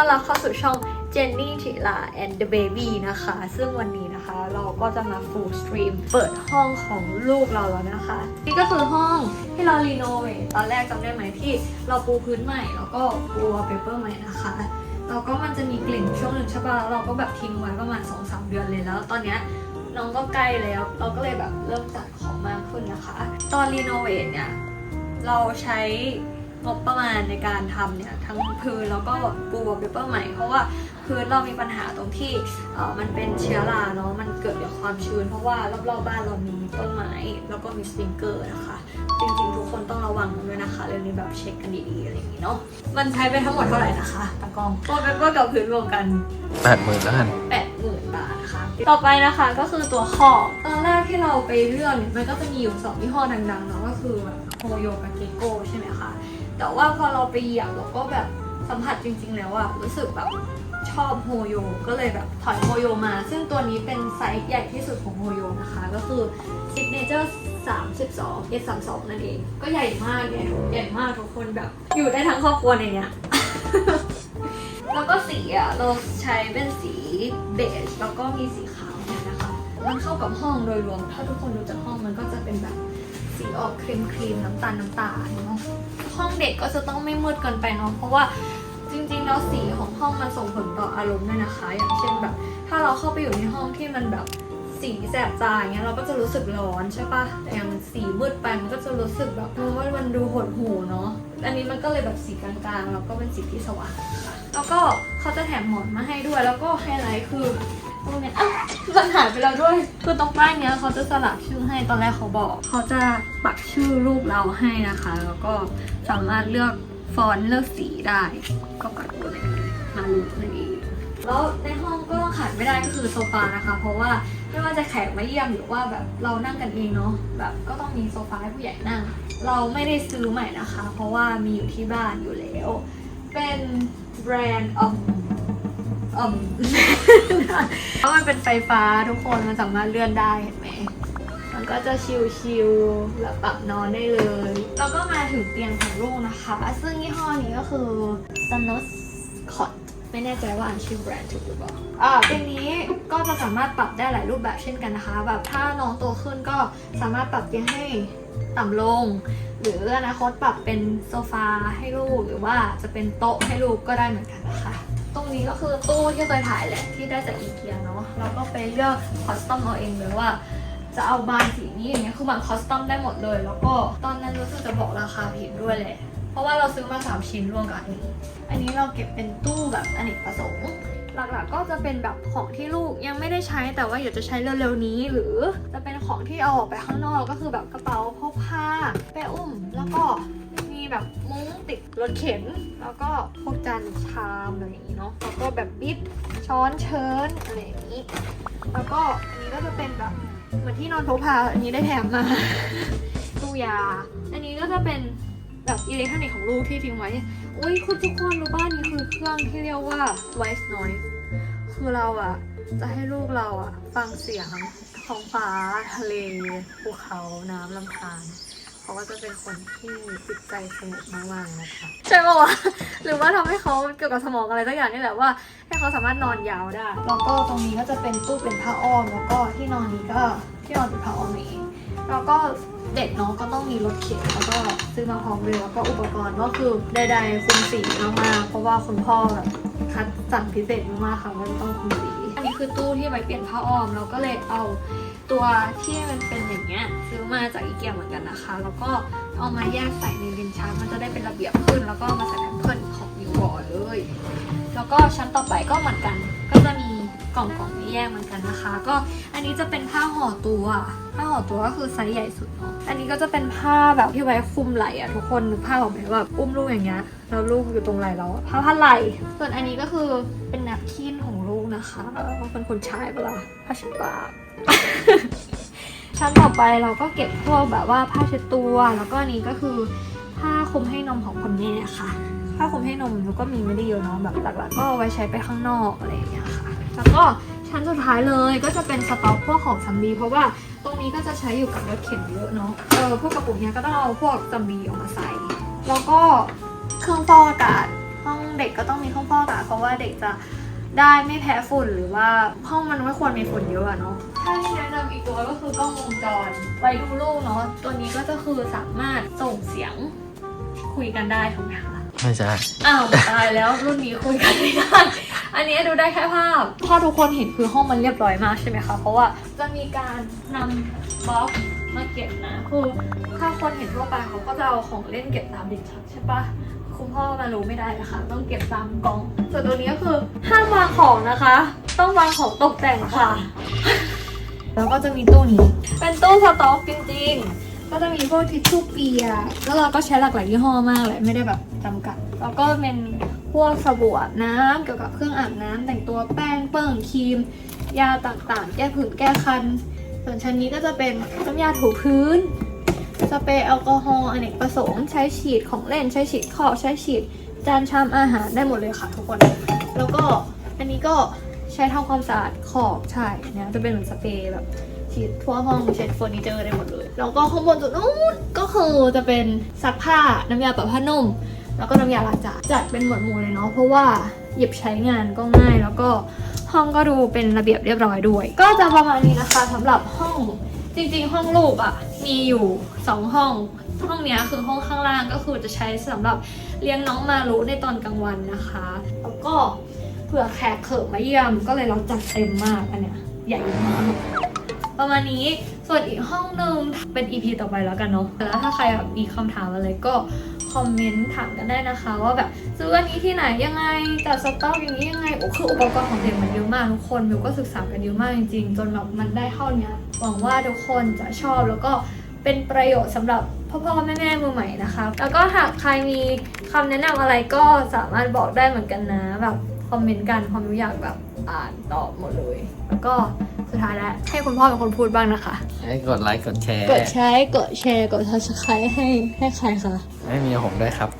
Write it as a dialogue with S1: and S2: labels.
S1: ต้อนรับเข้าสู่ช่อง Jenny ชิลา and the baby นะคะ ซึ่งวันนี้นะคะเราก็จะมา full stream เปิดห้องของลูกเราแล้วนะคะ นี่ก็คือห้องที่เรารีโนเวทตอนแรกจำได้ไหมที่เราปูพื้นใหม่ แล้วก็ปูวอลเปเปอร์ใหม่นะคะแล้วก็มันจะมีกลิ่นช่วงหนึ่งใช่ปะแล้วเราก็แบบทิ้งไว้ประมาณ2-3เดือนเลยแล้ว ตอนเนี้ยน้องก็ใกล้แล้ว เราก็เลยแบบเริ่มจัดของมากขึ้นนะคะ ตอนรีโนเวทเนี่ยเราใช้ งบประมาณในการทำเนี่ยทั้งพื้นแล้วก็ปูวอลเปเปอร์ใหม่ เพราะว่าพื้นเรามีปัญหาตรงที่เอ่อมันเป็นเชื้อราเนาะมันเกิดจากความชื้น เพราะว่ารอบๆบ้านเรามีต้นไม้แล้วก็มีสปริงเกอร์นะคะจริงๆทุกคนต้องระวังด้วยนะคะเรื่องนี้แบบเช็คกันดีๆอะไรอย่างนี้เนาะมันใช้ไปทั้งหมดเท่าไหร่นะคะตากล้องวอลเปเปอร์กับพื้นรวมกัน
S2: แปดหมื่นแล้วกัน
S1: แปดหมื่นบาทนะคะต่อไปนะคะก็คือตัวขอบตอนแรกที่เราไปเลือกเนี่ยมันก็จะมีอยู่สองยี่ห้อดังๆเนาะก็คือแบบโฮโยกับเกโก้ใช่ไหมคะ แต่ว่าพอเราไปเหยียบเราก็แบบสัมผัสจริง ๆ แล้วอะรู้สึกแบบชอบโฮโย ก็เลยแบบถอยโฮโยมา ซึ่งตัวนี้เป็นไซส์ใหญ่ที่สุดของโฮโยนะคะ ก็คือ Signature 32 S 32นั่นเอง ก็ใหญ่มากใหญ่ใหญ่มากทุกคนแบบ อยู่ได้ทั้งครอบครัวในเนี้ยแล้วก็สีอะเราใช้เป็นสีเบจแล้วก็มีสีขาวเนี่ยนะคะ มันเข้ากับห้องโดยรวม ถ้าทุกคนดูจากห้องมันก็จะเป็นแบบ สีออกครีมครีมน้ำตาลน้ำตาลเนาะห้องเด็กก็จะต้องไม่มืดเกินไปเนาะเพราะว่าจริงๆแล้วสีของห้องมันส่งผลต่ออารมณ์ด้วยนะคะ อย่างเช่นแบบ ถ้าเราเข้าไปอยู่ในห้องที่มันแบบสีแสบตาอย่างเงี้ยเราก็จะรู้สึกร้อนใช่ปะแต่อย่างสีมืดไปมันก็จะรู้สึกแบบเออว่ามันดูหดหูเนาะ อันนี้มันก็เลยแบบสีกลางๆ แล้วก็เป็นสีที่สว่างค่ะ แล้วก็เขาจะแถมหมอนมาให้ด้วย แล้วก็ไฮไลท์คือ ตรงเนี้ยอะมันหายไปแล้วด้วย คือตรงป้ายเนี้ยเขาจะสลักชื่อให้ตอนแรกเขาบอก เขาจะปักชื่อรูปเราให้นะคะ แล้วก็สามารถเลือกฟอนต์เลือกสีได้ ก็ปักตัวนี้เลยมาลูกนั่นเองแล้วในห้องก็ต้องขาดไม่ได้ก็คือโซฟานะคะ เพราะว่าไม่ว่าจะแขกมาเยี่ยมหรือว่าแบบเรานั่งกันเองเนาะแบบก็ต้องมีโซฟาให้ผู้ใหญ่นั่ง เราไม่ได้ซื้อใหม่นะคะ เพราะว่ามีอยู่ที่บ้านอยู่แล้ว เป็นแบรนด์อ มอมเพราะมันเป็นไฟฟ้าทุกคนมันสามารถเลื่อนได้เห็นไหมมันก็จะชิลๆแบบปรับนอนได้เลย แล้วก็มาถึงเตียงของลูกนะคะ ซึ่งยี่ห้อนี้ก็คือ Sonos Cot ไม่แน่ใจว่าอ่านชื่อแบรนด์ถูกหรือเปล่า อ่าเตียงนี้ก็จะสามารถปรับได้หลายรูปแบบเช่นกันนะคะ แบบถ้าน้องโตขึ้นก็สามารถปรับเตียงให้ต่ำลง หรืออนาคตปรับเป็นโซฟาให้ลูก หรือว่าจะเป็นโต๊ะให้ลูกก็ได้เหมือนกันนะคะ ตรงนี้ก็คือตู้ที่เคยถ่ายแหละที่ได้จากอีเกียเนาะเราก็ไปเลือกคอสตอมเอาเองเลยว่าจะเอาบานสีนี้อย่างเงี้ยคือมันคอสตอมได้หมดเลย แล้วก็ตอนนั้นรู้สึกจะบอกราคาผิดด้วยแหละ เพราะว่าเราซื้อมา3ชิ้นรวมกับอันนี้ อันนี้เราเก็บเป็นตู้แบบอเนกประสงค์หลักๆก็จะเป็นแบบของที่ลูกยังไม่ได้ใช้แต่ว่าอยากจะใช้เร็วๆนี้ หรือจะเป็นของที่เอาออกไปข้างนอกก็คือแบบกระเป๋าพกพาแป้อุ้ม แล้วก็ แบบมุ้งติดรถเข็น แล้วก็พวกจานชามอะไรอย่างนี้เนาะแล้วก็แบบบิดช้อนเชิญอะไรอย่างนี้ แล้วก็อันนี้ก็จะเป็นแบบเหมือนที่นอนพกพาอันนี้ได้แถมมาตู้ยา อันนี้ก็จะเป็นแบบอิเล็กทรอนิกส์ของลูกที่ทิ้งไว้ อุ้ยคุณทุกคนรู้บ้านนี้คือเครื่องที่เรียกว่า white noise คือเราอะจะให้ลูกเราอะฟังเสียงท้องฟ้าทะเลภูเขาน้ำลำธาร เขาก็จะเป็นคนที่จิตใจสงบมากๆนะคะใช่ปะวะหรือว่าทำให้เขาเกี่ยวกับสมองอะไรสักอย่างนี่แหละว่าให้เขาสามารถนอนยาวได้แล้วก็ตรงนี้ก็จะเป็นตู้เป็นผ้าอ้อมแล้วก็ที่นอนนี้ก็ที่นอนเป็นผ้าอ้อมเองแล้วก็เด็กเนาะก็ต้องมีรถเข็นแล้วก็ซื้อมาพร้อมเลยแล้วก็อุปกรณ์ก็คือใดๆคุมสีมากๆเพราะว่าคุณพ่อแบบคัดสรรพิเศษมากๆค่ะมันต้องคุมสีอันนี้คือตู้ที่ไว้เปลี่ยนผ้าอ้อมเราก็เลยเอา ตัวที่มันเป็นอย่างเงี้ยซื้อมาจากอีเกียเหมือนกันนะคะ แล้วก็เอามาแยกใส่ในลิ้นชักมันจะได้เป็นระเบียบขึ้น แล้วก็มาใส่แผ่นเพิร์นของนิวบอร์เลย แล้วก็ชั้นต่อไปก็เหมือนกัน ก็จะมีกล่องกล่องนี้แยกเหมือนกันนะคะ ก็อันนี้จะเป็นผ้าห่อตัวผ้าห่อตัวก็คือไซส์ใหญ่สุดเนาะอันนี้ก็จะเป็นผ้าแบบที่ไว้คลุมไหล่อะทุกคนนึกภาพออกไหมแบบอุ้มลูกอย่างเงี้ยแล้วลูกอยู่ตรงไหล่เราผ้าผ้าไหล่ส่วนอันนี้ก็คือเป็นแนปคินของลูกนะคะว่าเป็นคนใช้เวลาผ้าเช็ดปาก ชั้นต่อไปเราก็เก็บพวกแบบว่าผ้าเช็ดตัว แล้วก็นี้ก็คือผ้าคลุมให้นมของคนแม่ค่ะผ้าคลุมให้นมแล้วก็มีไม่ได้เยอะเนาะแบบหลักๆก็เอาไว้ใช้ไปข้างนอกอะไรอย่างเงี้ยค่ะ แล้วก็ชั้นสุดท้ายเลยก็จะเป็นสต็อกพวกของซัมบีเพราะว่าตรงนี้ก็จะใช้อยู่กับรถเข็นเยอะเนาะเออพวกกระปุกเนี้ยก็ต้องเอาพวกซัมบีออกมาใส่ แล้วก็เครื่องฟอกอากาศห้องเด็กก็ต้องมีห้องฟอกอากาศเพราะว่าเด็กจะได้ไม่แพ้ฝุ่นหรือว่าห้องมันไม่ควรมีฝุ่นเยอะอะเนาะ ถ้าที่แนะนำอีกตัวก็คือกล้องวงจร ไว้ดูลูกเนาะ ตัวนี้ก็จะคือสามารถส่งเสียงคุยกันได้ถูกไหมคะ
S2: ไม่ใช่
S1: อ้าวตายแล้วรุ่นนี้คุยกันไม่ได้ อันนี้ดูได้แค่ภาพถ้าทุกคนเห็นคือห้องมันเรียบร้อยมากใช่ไหมคะ เพราะว่าจะมีการนำบล็อกมาเก็บนะ คือถ้าคนเห็นทั่วไปเขาก็จะเอาของเล่นเก็บตามดินชักใช่ปะคุณพ่อมารู้ไม่ได้นะคะ ต้องเก็บตามกล่อง ส่วนตัวนี้ก็คือห้ามวางของนะคะ ต้องวางของตกแต่งค่ะ แล้วก็จะมีตู้นี้ เป็นตู้สต็อกจริงๆ ก็จะมีพวกทิชชู่เปียกแล้วเราก็ใช้หลากหลายยี่ห้อมากเลยไม่ได้แบบจำกัด แล้วก็เป็นพวกสบู่อาบน้ำเกี่ยวกับเครื่องอาบน้ำแต่งตัวแป้งเปิ้งครีม ยาต่างๆ แก้ผื่นแก้คัน ส่วนชั้นนี้ก็จะเป็นน้ำยาถูพื้นสเปรย์แอลกอฮอล์อเนกประสงค์ใช้ฉีดของเล่นใช้ฉีดขอบใช้ฉีดจานชามอาหารได้หมดเลยค่ะทุกคน แล้วก็อันนี้ก็ใช้ทำความสะอาดขอบใช่เนี่ยจะเป็นเหมือนสเปรย์แบบฉีดทั่วห้องเช็ดเฟอร์นิเจอร์ได้หมดเลย แล้วก็ข้างบนจุดนู้นก็คือจะเป็นซักผ้าน้ำยาปะผ้านุ่ม แล้วก็น้ำยาล้างจานจัดเป็นหมวดหมู่เลยเนาะเพราะว่าหยิบใช้งานก็ง่าย แล้วก็ห้องก็ดูเป็นระเบียบเรียบร้อยด้วย ก็จะประมาณนี้นะคะสำหรับห้องจริงๆ ห้องลูกอะ่ะมีอยู่ 2 ห้อง ห้องเนี้ยคือห้องข้างล่างก็คือจะใช้สำหรับเลี้ยงน้องมารุในตอนกลางวันนะคะ แล้วก็ เผื่อแขกเขิบมาเยี่ยม ก็เลยเราจัดเต็มมากอันเนี้ยใหญ่มากประมาณนี้ส่วนอีกห้องหนึ่งเป็น EP ต่อไปแล้วกันเนาะแล้วถ้าใครแบบมีคำถามอะไรก็คอมเมนต์ถามกันได้นะคะ ว่าแบบซื้ออันนี้ที่ไหนยังไงจัดสต็อกอย่างนี้ยังไงโอ้คืออุปกรณ์ของเด็กมันเยอะมากทุกคนมิวก็ศึกษากันเยอะมากจริงๆ จนแบบมันได้เท่านี้หวังว่าทุกคนจะชอบแล้วก็เป็นประโยชน์สำหรับพ่อๆแม่ๆมือใหม่นะคะ แล้วก็หากใครมีคำแนะนำอะไรก็สามารถบอกได้เหมือนกันนะแบบ คอมเมนต์กันความรู้อยากแบบอ่านตอบหมดเลย แล้วก็สุดท้ายแล้วให้คุณพ่อเป็นคนพูดบ้างนะคะ
S2: ให้กดไลค์กดแชร์
S1: กดใช้กดแชร์กด subscribe ให้ให้ใครคะ
S2: ให้เมียผมด้วยครับ